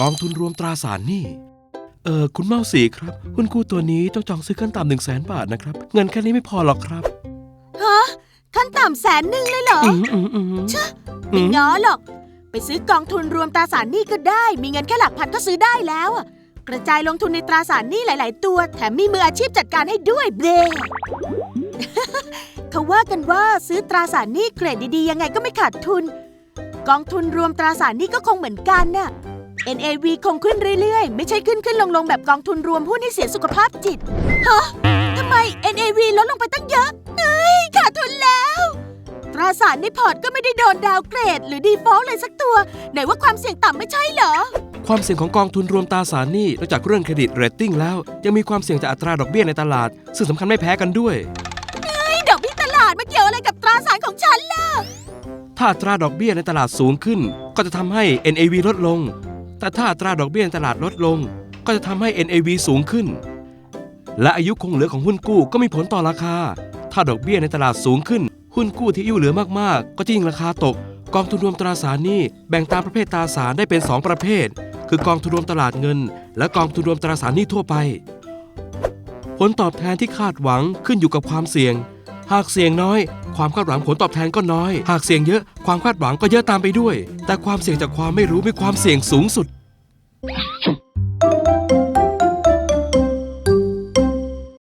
กองทุนรวมตราสารหนี้เออคุณเมาสีครับหุ้นกู้ตัวนี้ต้องจองซื้อขั้นต่ำหนึ่งแสนบาทนะครับ เงินแค่นี้ไม่พอหรอกครับฮะขั้นต่ำแสนหนึ่งเลยเหรออืมอืมอืมไม่ง้อหรอก ไปซื้อกองทุนรวมตราสารหนี้ก็ได้ มีเงินแค่หลักพันก็ซื้อได้แล้วอะกระจายลงทุนในตราสารหนี้หลาย ๆ ตัว แถมมีมืออาชีพจัดการให้ด้วยเบลเขาว่ากันว่าซื้อตราสารหนี้เกรดดี ๆ ยังไงก็ไม่ขาดทุน กองทุนรวมตราสารหนี้ก็คงเหมือนกันน่ะ NAV คงขึ้นเรื่อยๆ ไม่ใช่ขึ้นขึ้นลงลงๆแบบกองทุนรวมหุ้นให้เสียสุขภาพจิต ฮะ ทำไม NAV ลดลงไปตั้งเยอะ เฮ้ย ขาดทุนแล้ว ตราสารในพอร์ตก็ไม่ได้โดนดาวเกรด หรือดีฟอลต์เลยสักตัว ไหนว่าความเสี่ยงต่ำไม่ใช่เหรอ ความเสี่ยงของกองทุนรวมตราสารหนี้นอกจากเรื่องเครดิตเรตติ้งแล้ว ยังมีความเสี่ยงจากอัตราดอกเบี้ยในตลาด ซึ่งสำคัญไม่แพ้กันด้วยนี่ดอกเบี้ยตลาดมาเกี่ยวอะไรกับตราสารของฉันล่ะ ถ้าอัตราดอกเบี้ยในตลาดสูงขึ้น ก็จะทำให้ NAV ลดลง แต่ถ้าอัตราดอกเบี้ยในตลาดลดลง ก็จะทำให้ NAV สูงขึ้น และอายุคงเหลือของหุ้นกู้ก็มีผลต่อราคา ถ้าดอกเบี้ยในตลาดสูงขึ้น หุ้นกู้ที่อายุเหลือมากๆ ก็จะยิ่งราคาตก กองทุนรวมตราสารหนี้แบ่งตามประเภทตราสารได้เป็น 2 ประเภท คือกองทุนรวมตลาดเงิน และกองทุนรวมตราสารหนี้ทั่วไป ผลตอบแทนที่คาดหวังขึ้นอยู่กับความเสี่ยง หากเสี่ยงน้อย ความคาดหวังผลตอบแทนก็น้อย หากเสี่ยงเยอะความคาดหวังก็เยอะตามไปด้วย แต่ความเสี่ยงจากความไม่รู้มีความเสี่ยงสูงสุด